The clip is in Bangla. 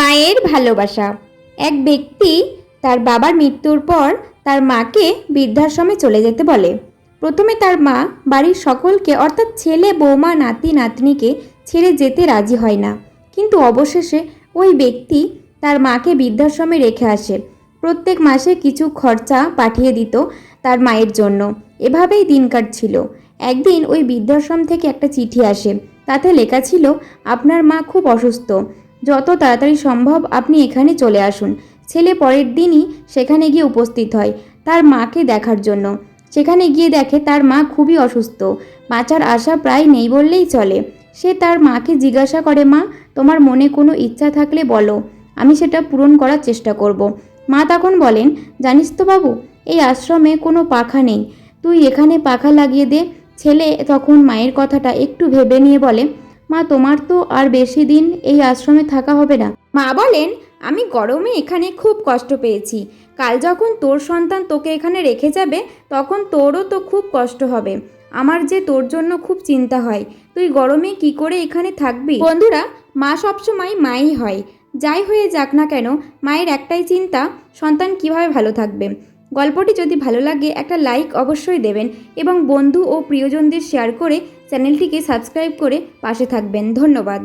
মায়ের ভালোবাসা। এক ব্যক্তি তার বাবার মৃত্যুর পর তার মাকে বৃদ্ধাশ্রমে চলে যেতে বলে। প্রথমে তার মা বাড়ির সকলকে, অর্থাৎ ছেলে, বৌমা, নাতি, নাতনিকে ছেড়ে যেতে রাজি হয় না। কিন্তু অবশেষে ওই ব্যক্তি তার মাকে বৃদ্ধাশ্রমে রেখে আসে। প্রত্যেক মাসে কিছু খরচা পাঠিয়ে দিত তার মায়ের জন্য। এভাবেই দিন কাটছিল। একদিন ওই বৃদ্ধাশ্রম থেকে একটা চিঠি আসে। তাতে লেখা ছিল, আপনার মা খুব অসুস্থ। যত তাড়াতাড়ি সম্ভব আপনি এখানে চলে আসুন। ছেলে পরের দিনই সেখানে গিয়ে উপস্থিত হয় তার মাকে দেখার জন্য। সেখানে গিয়ে দেখে তার মা খুবই অসুস্থ। বাঁচার আশা প্রায় নেই বললেই চলে। সে তার মাকে জিজ্ঞাসা করে, মা, তোমার মনে কোনো ইচ্ছা থাকলে বলো। আমি সেটা পূরণ করার চেষ্টা করব। মা তখন বলেন, জানিস তো বাবু, এই আশ্রমে কোনো পাখা নেই। তুই এখানে পাখা লাগিয়ে দে। ছেলে তখন মায়ের কথাটা একটু ভেবে নিয়ে বলে মা, তোমার তো আর বেশি দিন এই আশ্রমে থাকা হবে না। মা বলেন, আমি গরমে এখানে খুব কষ্ট পেয়েছি। কাল যখন তোর সন্তান তোকে এখানে রেখে যাবে, তখন তোরও তো খুব কষ্ট হবে। আমার যে তোর জন্য খুব চিন্তা হয়, তুই গরমে কি করে এখানে থাকবি? বন্ধুরা, মা সবসময় মাই হয়। যাই হয়ে যাক না কেন, মায়ের একটাই চিন্তা, সন্তান কীভাবে ভালো থাকবে? গল্পটি যদি ভালো লাগে, একটা লাইক অবশ্যই দেবেন এবং বন্ধু ও প্রিয়জনদের শেয়ার করে চ্যানেলটিকে সাবস্ক্রাইব করে পাশে থাকবেন। ধন্যবাদ।